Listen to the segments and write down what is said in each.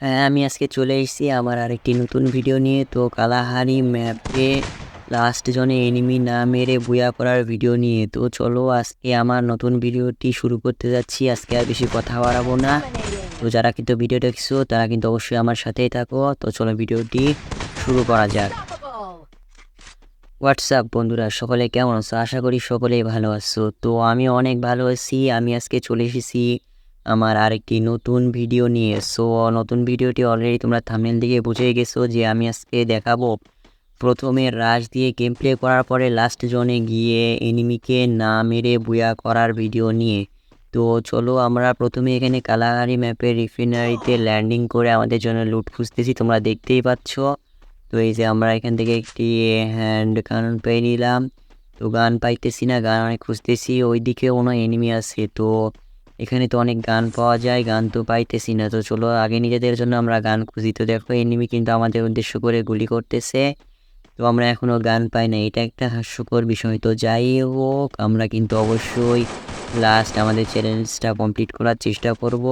হ্যাঁ আমি আজকে চলে এসেছি আমার আরেকটি নতুন ভিডিও নিয়ে। তো কালাহারি ম্যাপে লাস্ট জনে এনিমি না মেরে বুয়া করার ভিডিও নিয়ে। তো চলো আজকে আমার নতুন ভিডিওটি শুরু করতে যাচ্ছি। আজকে আর বেশি কথা বাড়াবো না। তো যারা কিন্তু ভিডিও দেখছ, তারা কিন্তু অবশ্যই আমার সাথেই থাকো। তো চলো ভিডিওটি শুরু করা যাক। হোয়াটসঅ্যাপ বন্ধুরা, সকলে কেমন আছো? আশা করি সকলেই ভালো আছো। তো আমি অনেক ভালো আছি। আমি আজকে চলে এসেছি আমার আরেকটি নতুন ভিডিও নিয়ে। সো নতুন ভিডিওটি অলরেডি তোমরা থামেল দিকে বুঝে গেছো যে আমি আজকে দেখাবো প্রথমে রাশ দিয়ে গেম প্লে করার পরে লাস্ট জোনে গিয়ে এনিমিকে না মেরে বুয়া করার ভিডিও নিয়ে। তো চলো আমরা প্রথমে এখানে কালাহারি ম্যাপের রিফিনারিতে ল্যান্ডিং করে আমাদের জন্য লুট খুঁজতেছি, তোমরা দেখতেই পাচ্ছ। তো এই যে আমরা এখান থেকে একটি হ্যান্ড গান পেয়ে নিলাম। তো গান পাইতেছি না, গান অনেক খুঁজতেছি ওই ওইদিকে কোনো এনিমি আছে। তো এখানে তো অনেক গান পাওয়া যায়, গান তো পাইতেছি না। তো চলো, আগে নিজেদের জন্য আমরা গান খুঁজি। তো দেখো এনিমি কিন্তু আমাদের উদ্দেশ্য করে গুলি করতেছে। তো আমরা এখনও গান পাই না, এটা একটা হাস্যকর বিষয়। তো যাই হোক, আমরা কিন্তু অবশ্যই লাস্ট আমাদের চ্যালেঞ্জটা কমপ্লিট করার চেষ্টা করব।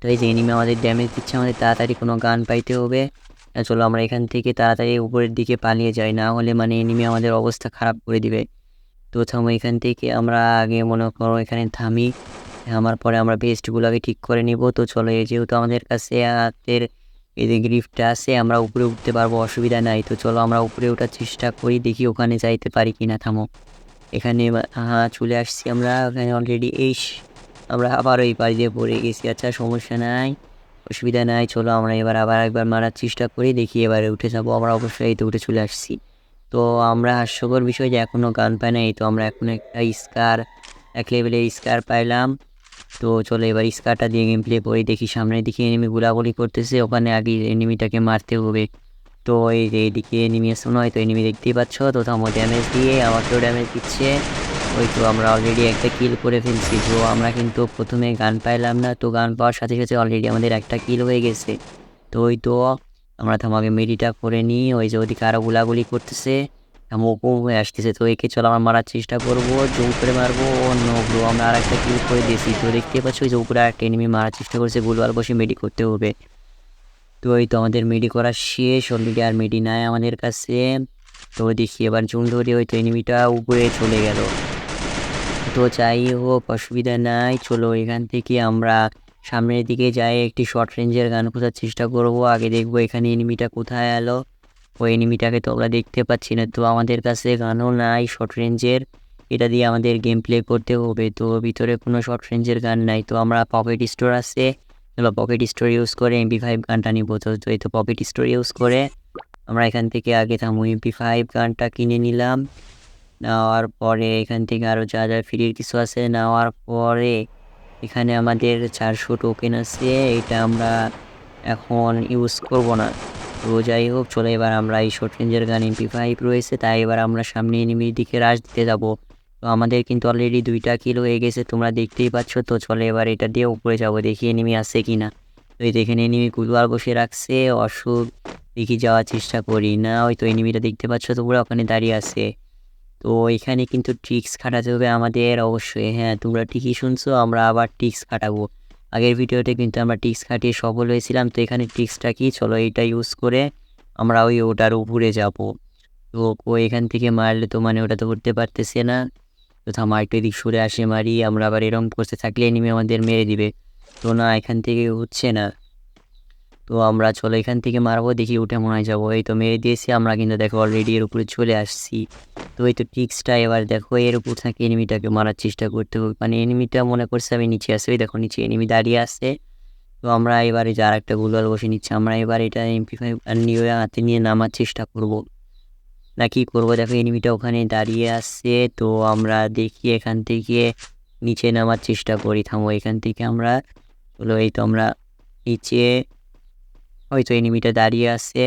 তো এই যে এনিমি আমাদের ড্যামেজ দিচ্ছে, আমাদের তাড়াতাড়ি কোনো গান পাইতে হবে। চলো, আমরা এখান থেকে তাড়াতাড়ি উপরের দিকে পালিয়ে যাই। না হলে মানে এনিমি আমাদের অবস্থা খারাপ করে দিবে। তো থামো এখান থেকে, আমরা আগে মনে করো এখানে থামি। আমার পরে আমরা বেস্টগুলোকে ঠিক করে নিব। তো চলো, এই যেহেতু আমাদের কাছে হাতের এই যে গ্রিফটটা আছে, আমরা উপরে উঠতে পারব, অসুবিধা নাই। তো চলো, আমরা উপরে ওঠার চেষ্টা করি, দেখি ওখানে যাইতে পারি কিনা। থামো। এখানে হ্যাঁ চলে আসছি আমরা। ওখানে অলরেডি এই আমরা আবার ওই পাড়ি দিয়ে পড়ে গেছি। আচ্ছা সমস্যা নাই, অসুবিধা নাই। চলো, আমরা এবার আবার একবার মারার চেষ্টা করি, দেখি এবারে উঠে যাব। আমরা অবশ্যই এই তো উঠে চলে আসছি। তো আমরা হাস্যকর বিষয় যে এখনও গান পাই নাই। তো আমরা এখন একটা স্কার, এক লেভেলের স্কার পাইলাম। তো চলো এবার স্কারটা দিয়ে গেম প্লে করি, দেখি সামনের দিকে এনিমি গুলাগুলি করতেছে, ওখানে আগে এনিমিটাকে মারতে হবে। তো এই যে এইদিকে এনিমি নয় তো এনিমি দেখতেই পাচ্ছ, তো থামো ড্যামেজ দিয়ে আমাকেও ড্যামেজ দিচ্ছে। ওই তো আমরা অলরেডি একটা কিল করে ফেলছি, তো আমরা কিন্তু প্রথমে গান পাইলাম না, তো গান পাওয়ার সাথে সাথে অলরেডি আমাদের একটা কিল হয়ে গেছে। তো ওই তো আমরা থামাকে মেডিটা করে নিই, ওই যে ওদিকে আরও গুলাগুলি করতেছে। মোকম হয়ে আসতেছে। তো একে চলো আমরা মারার চেষ্টা করব জৌ করে মারবো। ও নো আমরা আর একটা কিল করে দিয়েছি। তো দেখতে পাচ্ছ ওই যে উপরে একটা এনিমি মারার চেষ্টা করছে। গুলওয়াল বসে মেডি করতে হবে। তো এই তো আমাদের মেডি করা শেষ। অলরেডি আর মেডি নাই আমাদের কাছে। তো দেখি এবার জুন ধরে ওই তো এনিমিটা উপরে চলে গেল। তো যাই হোক, অসুবিধা নাই। চলো এখান থেকে আমরা সামনের দিকে যাই। একটি শর্ট রেঞ্জের গান খোঁজার চেষ্টা করব। আগে দেখব এখানে এনিমিটা কোথায় এলো। ওই এনিমিটাকে তো আমরা দেখতে পাচ্ছি না। তো আমাদের কাছে গানও নাই শর্ট রেঞ্জের এটা দিয়ে আমাদের গেম প্লে করতে হবে। তো ভিতরে কোনো শর্ট রেঞ্জের গান নাই। তো আমরা পকেট স্টোর আছে। বা পকেট স্টোর ইউজ করে এমপি ফাইভ গানটা নিব। তো এই তো পকেট স্টোর ইউজ করে আমরা এখান থেকে আগে থামু। এমপি ফাইভ গানটা কিনে নিলাম। নেওয়ার পরে এখান থেকে আরও যা যা ফ্রির কিছু আছে নেওয়ার পরে এখানে আমাদের চারশো টোকেন আছে। এটা আমরা এখন ইউজ করব না। তো যাই হোক, চলে এবার আমরা এই শর্ট রেঞ্জের গান এমপি ফাইভ রয়েছে, তাই এবার আমরা সামনে এনিমির দিকে রাশ দিতে যাব। তো আমাদের কিন্তু অলরেডি দুইটা কিল হয়ে গেছে, তোমরা দেখতেই পাচ্ছ, তো চলে এবার এটা দিয়ে উপরে যাব, দেখি এনিমি আছে কি না তো এই দেখেন এনিমি কুলওয়ার বসে রাখছে, অসুখ, দেখি যাওয়ার চেষ্টা করি। না, ওই তো এনিমিটা দেখতে পাচ্ছ, তোমরা ওখানে দাঁড়িয়ে আছে। তো এখানে কিন্তু ট্রিক্স খাটাতে হবে আমাদের অবশ্যই হ্যাঁ তোমরা ঠিকই শুনছো, আমরা আবার ট্রিক্স খাটাবো। আগের ভিডিওতে কিন্তু আমরা টিক্স খাটিয়ে সফল হয়েছিলাম, তো এখানে টিক্সটা কি? চলো এইটা ইউজ করে আমরা ওই ওটার উপরে যাব। তো ও এখান থেকে মারলে তো মানে ওটা তো উঠতে পারতেছে না। তো থামা, একটু এদিক সরে আসে মারি, আমরা আবার এরম করতে থাকলে এনিমি আমাদের মেরে দিবে। তো না, এখান থেকে হচ্ছে না। তো আমরা চলো এখান থেকে মারবো, দেখি উঠে মনে হয় যাব। এই তো মেরে দিয়েছি, আমরা কিন্তু দেখো অলরেডি এর উপরে চলে আসছি। তো এই তো ট্রিক্সটা এবার দেখো, এর উপর থেকে এনিমিটাকে মারার চেষ্টা করতে হবে। মানে এনিমিটা মনে করছে আমি নিচে আসে ওই দেখো নিচে এনিমি দাঁড়িয়ে আছে। তো আমরা এবারে যার একটা গুলওয়াল বসে নিচ্ছি, আমরা এবার এটা এমপি ফাইভ নিয়ে হাতে নিয়ে নামার চেষ্টা করব। না, কি করব? দেখো এনিমিটা ওখানে দাঁড়িয়ে আসছে তো আমরা দেখি এখান থেকে নিচে নামার চেষ্টা করি, থামো এখান থেকে আমরা। হলো এই তো আমরা নিচে ওই তো এনিমিটা দাঁড়িয়ে আছে।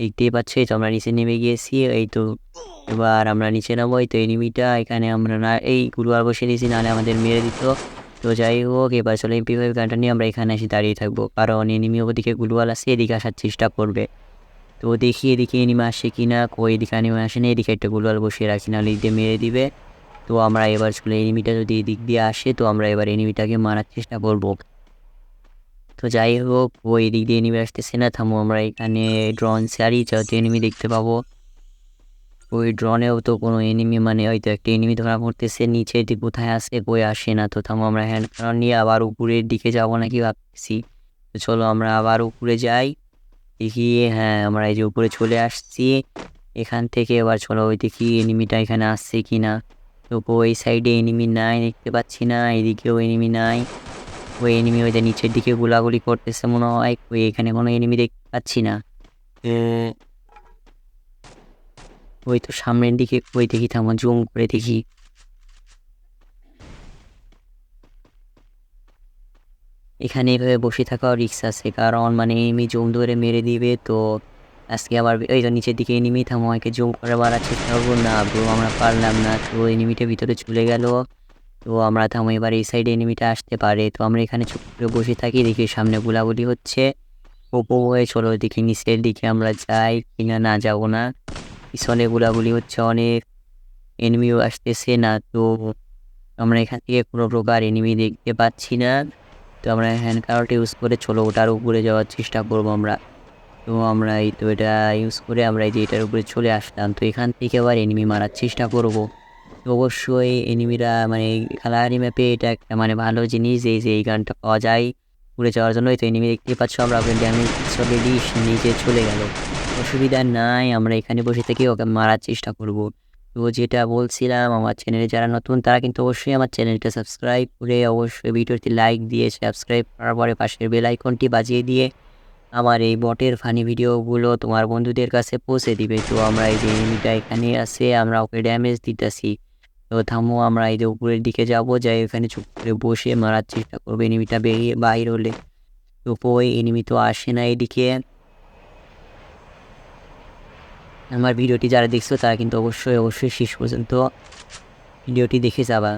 দেখতেই পাচ্ছ তো আমরা নিচে নেমে গিয়েছি, এই তো এবার আমরা নিচে নামবো, এই তো এনিমিটা এখানে আমরা না, এই গুরুবার বসে দিয়েছি নাহলে আমাদের মেরে দিত। তো যাই হোক, এবার চলে এমপি ফাইভ গানটা নিয়ে আমরা এখানে এসে দাঁড়িয়ে থাকব। কারণ এনিমি ওদিকে গুলওয়াল আসে এদিকে আসার চেষ্টা করবে। তো দেখি এদিকে এনিমি আসে কি না কই এদিকে এনিমি আসে না, এদিকে একটা গুলওয়াল বসিয়ে রাখি, নাহলে এদিকে মেরে দিবে। তো আমরা এবার চলে এনিমিটা যদি এদিক দিয়ে আসে, তো আমরা এবার এনিমিটাকে মারার চেষ্টা করব। তো যাই হোক ওই দিক দিয়ে এনিমি আসতেছে না। থামো, আমরা এখানে ড্রোন সারি, যাতে এনিমি দেখতে পাবো। ওই ড্রোনেও তো কোনো এনিমি মানে হয়তো একটা এনিমি ধরা পড়তেছে। নিচে দিক কোথায় আসে কই আসে না। তো থামো, আমরা হ্যান্ড নিয়ে আবার উপরের দিকে যাব নাকি ভাবতেছি। তো চলো, আমরা আবার উপরে যাই। দেখি হ্যাঁ আমরা এই যে উপরে চলে আসছি। এখান থেকে এবার চলো, ওই দেখি এনিমিটা এখানে আসছে কি না তো ওই সাইডে এনিমি নাই, দেখতে পাচ্ছি না। এদিকেও এনিমি নাই। ওই এনিমি ওই নিচের দিকে গোলাগুলি করতেছে, মনে হয় ওই এখানে কোনো এনিমি দেখতে পাচ্ছি না। ওই তো সামনের দিকে, ওই দেখি থামো জুম করে দেখি। এখানে এভাবে বসে থাকাও রিক্স আছে, কারণ মানে এনিমি জুম ধরে মেরে দিবে, তো আজকে আবার এই তো নিচের দিকে এনিমি থামো, একে জুম করে মারার চেষ্টা করব না আমরা পারলাম না, তো এনিমিটা ভিতরে চলে গেল। তো আমরা থামো, এবার এই সাইডে এনিমিটা আসতে পারে। তো আমরা এখানে করে বসে থাকি, দেখি সামনে গোলাগুলি হচ্ছে। ওপো হয়ে চলো দেখি, নিচের দিকে আমরা যাই। কিনা না যাব না। পিছনে গোলাগুলি হচ্ছে অনেক। এনিমিও আসতেছে না, তো আমরা এখান থেকে কোনো প্রকার এনিমি দেখতে পাচ্ছি না। তো আমরা হ্যান্ড কার্ট ইউজ করে চলো, ওটার উপরে যাওয়ার চেষ্টা করব আমরা। তো আমরা এই তো এটা ইউজ করে আমরা এই যে এটার উপরে চলে আসলাম। তো এখান থেকে আবার এনিমি মারার চেষ্টা করব। অবশ্যই এনিমিরা মানে খেলারি ম্যাপে এটা একটা মানে ভালো জিনিস এই যে এই গানটা পাওয়া যায়। উড়ে যাওয়ার জন্য এই তো এনিমি দেখতে পাচ্ছ আমরা। ওখানে ড্যামেজ অলরেডি নিচে চলে গেল। অসুবিধা নাই, আমরা এখানে বসে থেকে ওকে মারার চেষ্টা করব। তো যেটা বলছিলাম, আমার চ্যানেলে যারা নতুন, তারা কিন্তু অবশ্যই আমার চ্যানেলটা সাবস্ক্রাইব করে অবশ্যই ভিডিওটি লাইক দিয়ে সাবস্ক্রাইব করার পরে পাশের বেল আইকনটি বাজিয়ে দিয়ে আমার এই বটের ফানি ভিডিওগুলো তোমার বন্ধুদের কাছে পৌঁছে দিবে। তো আমরা এই যে এনিমিটা এখানে আছে, আমরা ওকে ড্যামেজ দিতেছি। তো থামো, আমরা এই যে উপরের দিকে যাব, যাই এখানে চুপ করে বসে মারার চেষ্টা করব। এনিমিটা বেরিয়ে বাইর হলে তো ওই এনিমি তো আসে না এদিকে। আমার ভিডিওটি যারা দেখছ, তারা কিন্তু অবশ্যই অবশ্যই শেষ পর্যন্ত ভিডিওটি দেখে যাবা।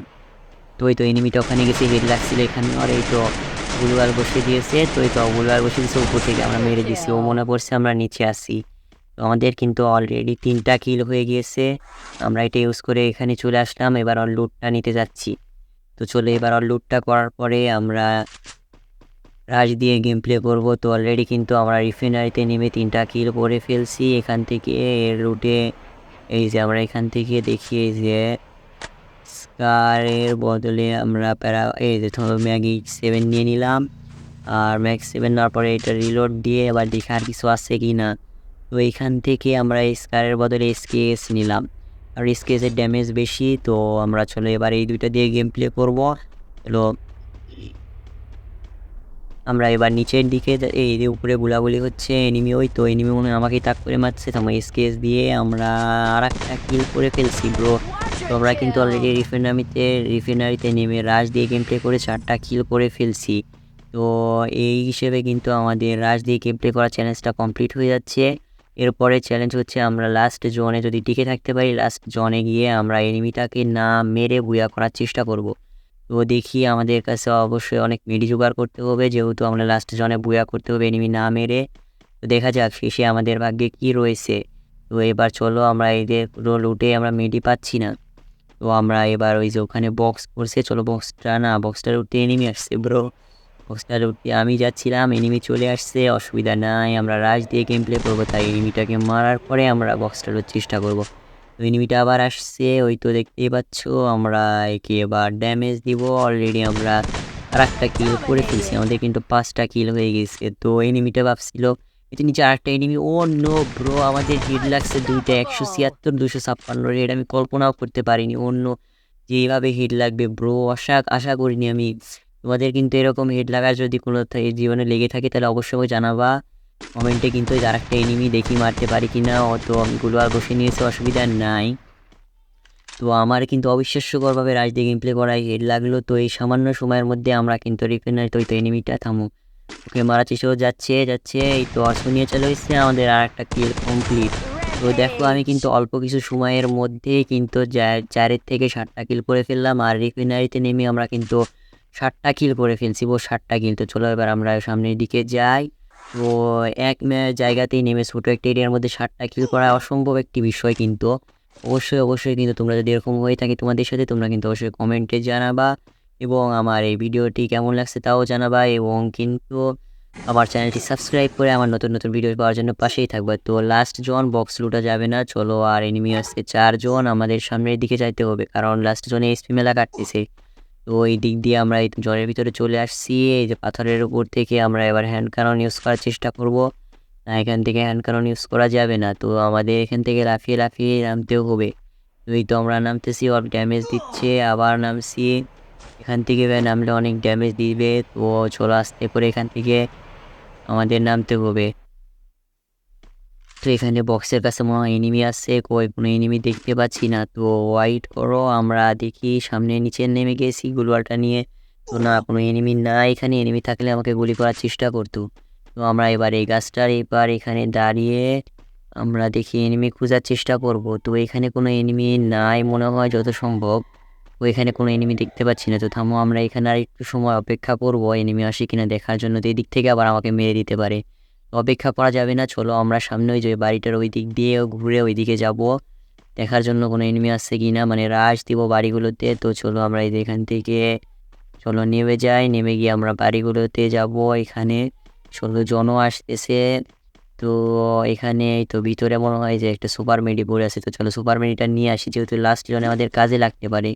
তো ওই তো এনিমিটা ওখানে গেছে হেড লাগছিল এখানে। আর এই তো গুলবার বসে দিয়েছে। তো এই তো গুলবার বসে দিয়েছে, উপর থেকে আমরা মেরে দিছি ও মনে পড়ছে আমরা নিচে আসি আমাদের কিন্তু অলরেডি তিনটা কিল হয়ে গিয়েছে। আমরা এটা ইউজ করে এখানে চলে আসলাম, এবার অল লুটটা নিতে যাচ্ছি। তো চলে এবার অল লুটটা করার পরে আমরা রাশ দিয়ে গেম প্লে করব। তো অলরেডি কিন্তু আমরা রিফাইনারিতে নেমে তিনটা কিল করে ফেলছি। এখান থেকে এর রুটে এই যে আমরা এখান থেকে দেখি, এই যে স্কারের বদলে আমরা প্যারা, এই যে ম্যাগি সেভেন নিয়ে নিলাম। আর ম্যাক্স সেভেন নেওয়ার পরে এটা রিলোড দিয়ে এবার দেখি আর কিছু আছে কি না তো এইখান থেকে আমরা স্কারের বদলে স্কেস নিলাম। আর স্কেসের ড্যামেজ বেশি, তো আমরা চলো এবার এই দুইটা দিয়ে গেম প্লে করব। চলো। আমরা এবার নিচের দিকে এই যে উপরে গুলাগুলি হচ্ছে এনিমি ওই তো এনিমি মনে আমাকেই তাক করে মারছে। তো স্কেচ দিয়ে আমরা আর একটা কিল করে ফেলছি ব্রো তো আমরা কিন্তু অলরেডি রিফাইনারিতে রিফাইনারিতে নেমে রাশ দিয়ে গেম প্লে করে চারটা কিল করে ফেলছি। তো এই হিসেবে কিন্তু আমাদের রাশ দিয়ে গেম প্লে করা চ্যালেঞ্জটা কমপ্লিট হয়ে যাচ্ছে। এরপরে চ্যালেঞ্জ হচ্ছে আমরা লাস্ট জোনে যদি টিকে থাকতে পারি লাস্ট জোনে গিয়ে আমরা এনিমিটাকে না মেরে বুয়া করার চেষ্টা করব। তো দেখি আমাদের কাছে অবশ্যই অনেক মেডি জোগাড় করতে হবে, যেহেতু আমরা লাস্ট জনে বুয়া করতে হবে এনিমি না মেরে। তো দেখা যাক শেষে আমাদের ভাগ্যে কি রয়েছে। তো এবার চলো আমরা এদের পুরো লুটে আমরা মেডি পাচ্ছি না। তো আমরা এবার ওই যে ওখানে বক্স করছে, চলো বক্সটা না বক্সটার উঠতে এনিমি আসছে ব্রো বক্সটার উঠতে আমি যাচ্ছিলাম এনিমি চলে আসছে, অসুবিধা নাই, আমরা রাজ দিয়ে গেম প্লে করব, তাই এনিমিটাকে মারার পরে আমরা বক্সটার চেষ্টা করব। তো এনিমিটা আবার আসছে, ওই তো দেখতেই পাচ্ছ, আমরা একে এবার ড্যামেজ দিব অলরেডি আমরা আর একটা কিল করে ফেলছি, আমাদের কিন্তু পাঁচটা কিল হয়ে গেছে, তো এনিমিটা ভাবছিল, এতে নিচে আরেকটা এনিমি ও নো ব্রো আমাদের হিট লাগছে দুইটা, একশো ছিয়াত্তর দুশো ছাপ্পান্ন রেট আমি কল্পনাও করতে পারিনি অন্য যে এইভাবে হিট লাগবে ব্রো আশা আশা করিনি আমি। তোমাদের কিন্তু এরকম হেড লাগার যদি কোনো জীবনে লেগে থাকে, তাহলে অবশ্যই জানাবা। কমেন্টে কিন্তু আর একটা এনিমি দেখি মারতে পারি কি না অত আমি গুলোয়ার বসে নিয়েছে, অসুবিধা নাই। তো আমার কিন্তু অবিশ্বাস্যকরভাবে রাজ দিয়ে গেম প্লে করায় হেড লাগল। তো এই সামান্য সময়ের মধ্যে আমরা কিন্তু রিফেনারি তো এনিমিটা থামো। ওকে মারা চেষ্টা যাচ্ছে যাচ্ছে, এই তো অর্শ নিয়ে চলে এসছে, আমাদের আর একটা কিল কমপ্লিট তো দেখো, আমি কিন্তু অল্প কিছু সময়ের মধ্যে কিন্তু চারের থেকে সাতটা কিল করে ফেললাম, আর রিফিনারিতে নেমে আমরা কিন্তু ষাটটা কিল করে ফেলছি ও ষাটটা কিল তো চলো এবার আমরা সামনের দিকে যাই। তো এক জায়গাতেই নেমে ছোটো একটা এরিয়ার মধ্যে ষাটটা কিল করা অসম্ভব একটি বিষয় কিন্তু। অবশ্যই অবশ্যই কিন্তু তোমরা যদি এরকম হয়ে থাকে তোমাদের সাথে, তোমরা কিন্তু অবশ্যই কমেন্টে জানাবা এবং আমার এই ভিডিওটি কেমন লাগছে তাও জানাবা এবং কিন্তু আমার চ্যানেলটি সাবস্ক্রাইব করে আমার নতুন নতুন ভিডিও পাওয়ার জন্য পাশেই থাকবে। তো লাস্ট জন বক্স লুটা যাবে না, চলো আর এনিমি আসছে চারজন, আমাদের সামনের দিকে যাইতে হবে কারণ লাস্ট জনে এসপি মেলা কাটতেছে। তো এই দিক দিয়ে আমরা এই জলের ভিতরে চলে আসছি। এই যে পাথরের উপর থেকে আমরা এবার হ্যান্ড কারণ ইউজ করার চেষ্টা করব। না, এখান থেকে হ্যান্ড কারণ ইউজ করা যাবে না। তো আমাদের এখান থেকে লাফিয়ে লাফিয়ে নামতেও হবে। এই তো আমরা নামতেছি অনেক ড্যামেজ দিচ্ছে। আবার নামছি। এখান থেকে নামলে অনেক ড্যামেজ দিবে। তো চলো আসতে করে এখান থেকে আমাদের নামতে হবে। তো এখানে বক্সের কাছে মনে হয় এনিমি আসছে কই কোনো এনিমি দেখতে পাচ্ছি না। তো ওয়াইট করো, আমরা দেখি সামনে নিচে নেমে গেছি গুলওয়ালটা নিয়ে। তো না, কোনো এনিমি না এখানে এনিমি থাকলে আমাকে গুলি করার চেষ্টা করতো। তো আমরা এবার এই গাছটার এবার এখানে দাঁড়িয়ে আমরা দেখি এনিমি খোঁজার চেষ্টা করব। তো এখানে কোনো এনিমি নাই মনে হয় যত সম্ভব। তো এখানে কোনো এনিমি দেখতে পাচ্ছি না। তো থামো, আমরা এখানে আর একটু সময় অপেক্ষা করব। এনিমি আসে কিনা দেখার জন্য তো এই দিক থেকে আবার আমাকে মেরে দিতে পারে। অপেক্ষা করা যাবে না, চলো আমরা সামনে ওই যে বাড়িটার ওই দিক দিয়ে ঘুরে ওই দিকে যাব। দেখার জন্য কোনো এনিমি আসছে কি না? মানে রাশ দিব বাড়িগুলোতে, তো চলো আমরা এই এখান থেকে, চলো নেমে যাই। নেমে গিয়ে আমরা বাড়িগুলোতে যাব এখানে। চলো জনও আসতেছে, তো এখানে তো ভিতরে মনে হয় যে একটা সুপার মেডি পড়ে আছে, তো চলো সুপার মেডিটা নিয়ে আসি, যেহেতু লাস্ট জনে আমাদের কাজে লাগতে পারে।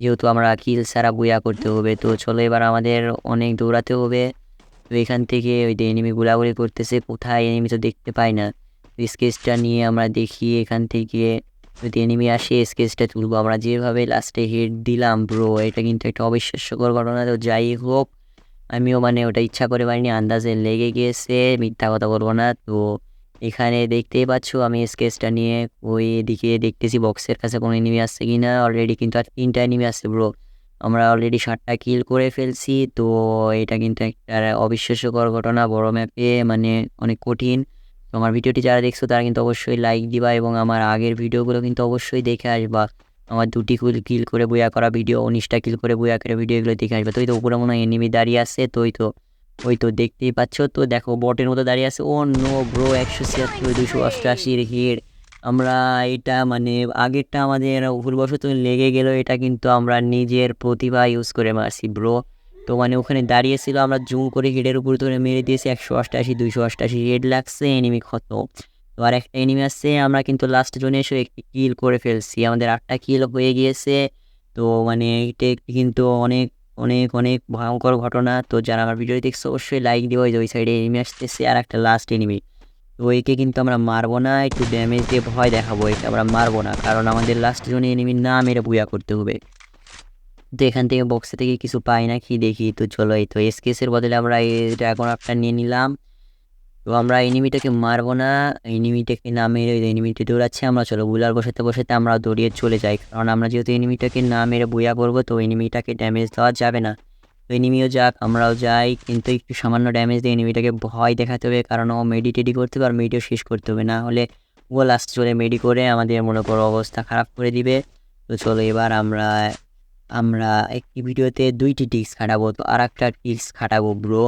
যেহেতু আমরা কিল সারা বুয়া করতে হবে, তো চলো এবার আমাদের অনেক দৌড়াতে হবে। তো এখান থেকে ওই যে এনিমি গুলাগুলি করতেছে, কোথায় এনিমি তো দেখতে পাই না। স্কেচটা নিয়ে আমরা দেখি এখান থেকে যদি এনিমি আসে স্কেচটা তুলবো। আমরা যেভাবে লাস্টে হেড দিলাম ব্রো এটা কিন্তু একটা অবিশ্বাস্যকর ঘটনা। তো যাই হোক, আমিও মানে ওটা ইচ্ছা করে পারিনি, আন্দাজে লেগে গিয়েছে মিথ্যা কথা বলব না। তো এখানে দেখতেই পাচ্ছ, আমি স্কেচটা নিয়ে ওই এদিকে দেখতেছি বক্সের কাছে কোনো এনিমি আসছে কি না অলরেডি কিন্তু আর তিনটা এনিমি আসছে ব্রো আমরা অলরেডি ষাটটা কিল করে ফেলছি, তো এটা কিন্তু একটা অবিশ্বাস্যকর ঘটনা, বড় ম্যাপে মানে অনেক কঠিন। তো আমার ভিডিওটি যারা দেখছ, তারা কিন্তু অবশ্যই লাইক দিবা এবং আমার আগের ভিডিওগুলো কিন্তু অবশ্যই দেখে আসবা। আমার দুটি কুল কিল করে বইয়া করা ভিডিও উনিশটা কিল করে বইয়া করে ভিডিওগুলো দেখে আসবে। তো ওই তো উপরে মনে হয় এনিমি দাঁড়িয়ে আছে, তো ওই তো ওই তো দেখতেই পাচ্ছ। তো দেখো বটের মতো দাঁড়িয়ে আছে। ও নো ব্রো একশো ছিয়াত্তর, দুশো অষ্টআশির হিট। আমরা এটা মানে আগেরটা আমাদের ভুলবশত লেগে গেল, এটা কিন্তু আমরা নিজের প্রতিভা ইউজ করে মারছি ব্রো তো মানে ওখানে দাঁড়িয়েছিল, আমরা জুম করে হেডের উপর ধরে মেরে দিয়েছি, একশো অষ্টাশি, দুইশো অষ্টাশি হেড লাগছে এনিমি ক্ষত। তো আর একটা এনিমি আসছে আমরা কিন্তু লাস্ট জোনে এসে একটি কিল করে ফেলছি। আমাদের আটটা কিল হয়ে গিয়েছে, তো মানে এটা একটি কিন্তু অনেক অনেক অনেক ভয়ঙ্কর ঘটনা। তো যারা আমার ভিডিও দেখছ, অবশ্যই লাইক ওই ওই সাইডে এনিমি আসতেছে, আর একটা লাস্ট এনিমি তো কিন্তু আমরা মারবো না, একটু ড্যামেজ দিয়ে ভয় দেখাবো এটা আমরা মারবো না, কারণ আমাদের লাস্ট জোনে এনিমি না মেরে বুয়া করতে হবে। তো এখান থেকে বক্সে থেকে কিছু পাই না, কি দেখি, তো চলো এই তো এসকেসের বদলে আমরা এই ড্রাগন আপটা নিয়ে নিলাম। তো আমরা এনিমিটাকে মারবো না এনিমিটাকে না মেরে এনিমিটা দৌড়াচ্ছে, আমরা চলো বুলার বসাতে বসাতে আমরা দৌড়িয়ে চলে যাই, কারণ আমরা যেহেতু এনিমিটাকে না মেরে বুয়া করব, তো এনিমিটাকে ড্যামেজ দেওয়া যাবে না। এনিমিও যাক, আমরাও যাই। কিন্তু একটু সামান্য ড্যামেজ দিয়ে এনিমিটাকে ভয় দেখাতে হবে, কারণ ও মেডিটেডি করতে হবে আর মেডিও শেষ করতে হবে। না হলে ও লাস্ট চলে মেডি করে আমাদের মনে করো অবস্থা খারাপ করে দিবে। তো চলো এবার আমরা আমরা একটি ভিডিওতে দুইটি টিক্স খাটাবো। তো আর একটা টিক্স খাটাবো ব্রো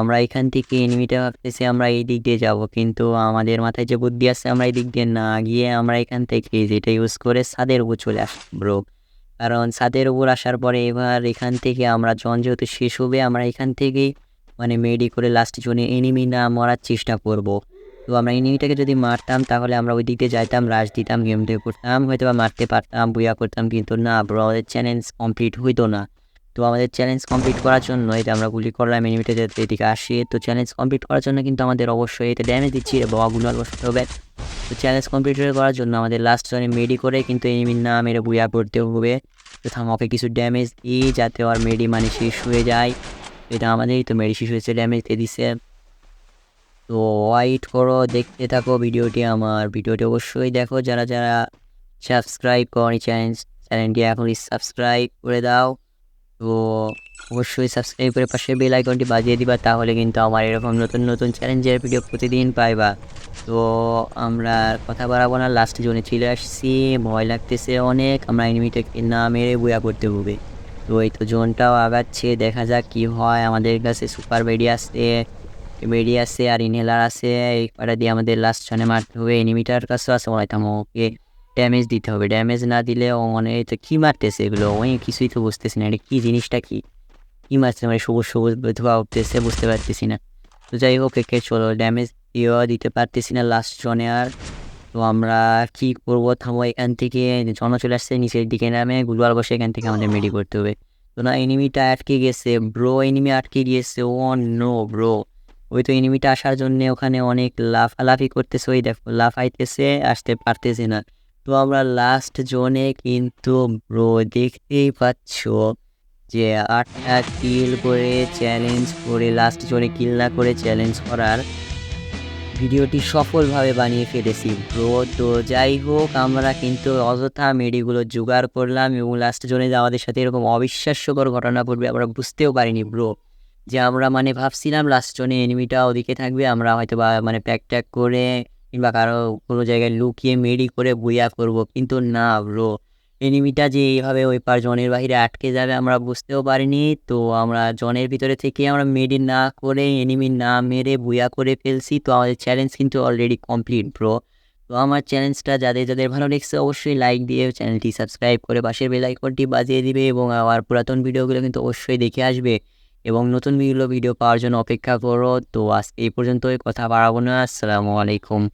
আমরা এখান থেকে এনিমিটা ভাবতেছি আমরা এই দিক দিয়ে যাব, কিন্তু আমাদের মাথায় যে বুদ্ধি আছে, আমরা এই দিক দিয়ে না গিয়ে আমরা এখান থেকে যেটা ইউজ করে ছাদের উপর চলে আস ব্রো কারণ ছাদের উপর আসার পরে এবার এখান থেকে আমরা জন যেহেতু শেষ হবে আমরা এখান থেকেই মানে মেডি করে লাস্ট জনে এনিমি না মরার চেষ্টা করব। তো আমরা এনিমিটাকে যদি মারতাম, তাহলে আমরা ওই দিক দিয়ে যাইতাম রাশ দিতাম গেম প্লে করতাম হয়তো বা মারতে পারতাম, বুয়া করতাম, কিন্তু না আমাদের চ্যালেঞ্জ কমপ্লিট হইতো না। তো আমাদের চ্যালেঞ্জ কমপ্লিট করার জন্য এটা আমরা গুলি করলাম এনিমিটা যাতে এদিকে আসে তো চ্যালেঞ্জ কমপ্লিট করার জন্য কিন্তু আমাদের অবশ্যই এটা ড্যামেজ দিচ্ছি রে বাবা গুলো বসাতে হবে তো চ্যালেঞ্জ কমপ্লিট করার জন্য আমাদের লাস্ট জনে মেডি করে কিন্তু এনিমি নাম মেরে বুয়া করতে হবে। তো থামাকে কিছু ড্যামেজ দিই যাতে ওর মেডি মানে শেষ হয়ে যায়। এটা আমাদেরই, তো মেডি শেষ হয়েছে ড্যামেজ দিয়ে দিছে। তো ওয়াইট করো, দেখতে থাকো ভিডিওটি আমার। ভিডিওটি অবশ্যই দেখো। যারা যারা সাবস্ক্রাইব করনি চ্যানেল চ্যানেলটি এখনই সাবস্ক্রাইব করে দাও। তো অবশ্যই সাবস্ক্রাইব করে পাশে বেল আইকনটি বাজিয়ে দিবা, তাহলে কিন্তু আমার এরকম নতুন নতুন চ্যালেঞ্জের ভিডিও প্রতিদিন পাইবা। তো আমরা কথা বাড়াবো না লাস্ট জোনে চলে আসছি, ভয় লাগতেছে অনেক, আমরা এনিমিটাকে না মেরে বুয়া করতে হবে। তো এই তো জোনটাও আগাচ্ছে, দেখা যাক কি হয়, আমাদের কাছে সুপার বেডি আসছে বেডি আছে আর ইনহেলার আছে, এই দিয়ে আমাদের লাস্ট জনে মারতে হবে এনিমিটার কাছেও আছে হয় ওকে ড্যামেজ দিতে হবে। ড্যামেজ না দিলে ও মানে তো কী মারতেছে এগুলো? ওই কিছুই তো বুঝতেছি না। এটা কী জিনিসটা কী? কী মারছে মানে সবুজ সবুজ ধোয়া উঠতেছে, বুঝতে পারতেছি না। তো যাই হোক, একে চলো ড্যামেজ দিয়েও দিতে পারতেছি না লাস্ট জনে আর। তো আমরা কী করব? থামো এখান থেকে জন চলে আসছে, নিচের দিকে নামে গুলবার বসে এখান থেকে আমাদের মেডি করতে হবে। তো না এনিমিটা আটকে গেছে। ব্রো এনিমি আটকে গিয়েছে। ও নো ব্রো ওই তো এনিমিটা আসার জন্য ওখানে অনেক লাফালাফি করতেছে। ওই দেখো, লাফাইতেছে, আসতে পারতেছে না। তো আমরা লাস্ট জোনে কিন্তু ব্রো দেখতেই পাচ্ছ যে আটটা কিল করে চ্যালেঞ্জ করে লাস্ট জোনে কিল না করে চ্যালেঞ্জ করার ভিডিওটি সফলভাবে বানিয়ে ফেলেছি। ব্রো তো যাই হোক, আমরা কিন্তু অযথা মেডিগুলো জোগাড় করলাম এবং লাস্ট জোনে আমাদের সাথে এরকম অবিশ্বাস্যকর ঘটনা পড়বে আমরা বুঝতেও পারিনি ব্রো যে আমরা মানে ভাবছিলাম লাস্ট জোনে এনিমিটা ওদিকে থাকবে, আমরা হয়তো বা মানে প্যাক ট্যাক করে কিংবা কারও কোনো জায়গায় লুকিয়ে মেডি করে বুইয়া করব, কিন্তু না ব্রো। এনিমিটা যে এইভাবে ওই পার জনের বাহিরে আটকে যাবে আমরা বুঝতেও পারিনি। তো আমরা জনের ভিতরে থেকে আমরা মেডি না করে, এনিমি না মেরে বুয়া করে ফেলছি। তো আমাদের চ্যালেঞ্জ কিন্তু অলরেডি কমপ্লিট ব্রো। তো আমার চ্যালেঞ্জটা যাদের যাদের ভালো লেগেছে অবশ্যই লাইক দিয়ে চ্যানেলটি সাবস্ক্রাইব করে পাশের বেল আইকনটি বাজিয়ে দিবে এবং আমার পুরাতন ভিডিওগুলো কিন্তু অবশ্যই দেখে আসবে। এবং নতুন ভিডিও ভিডিও পাওয়ার জন্য অপেক্ষা করো। তো আজকে এই পর্যন্তই, কথা বাড়াবো না। আসসালামু আলাইকুম।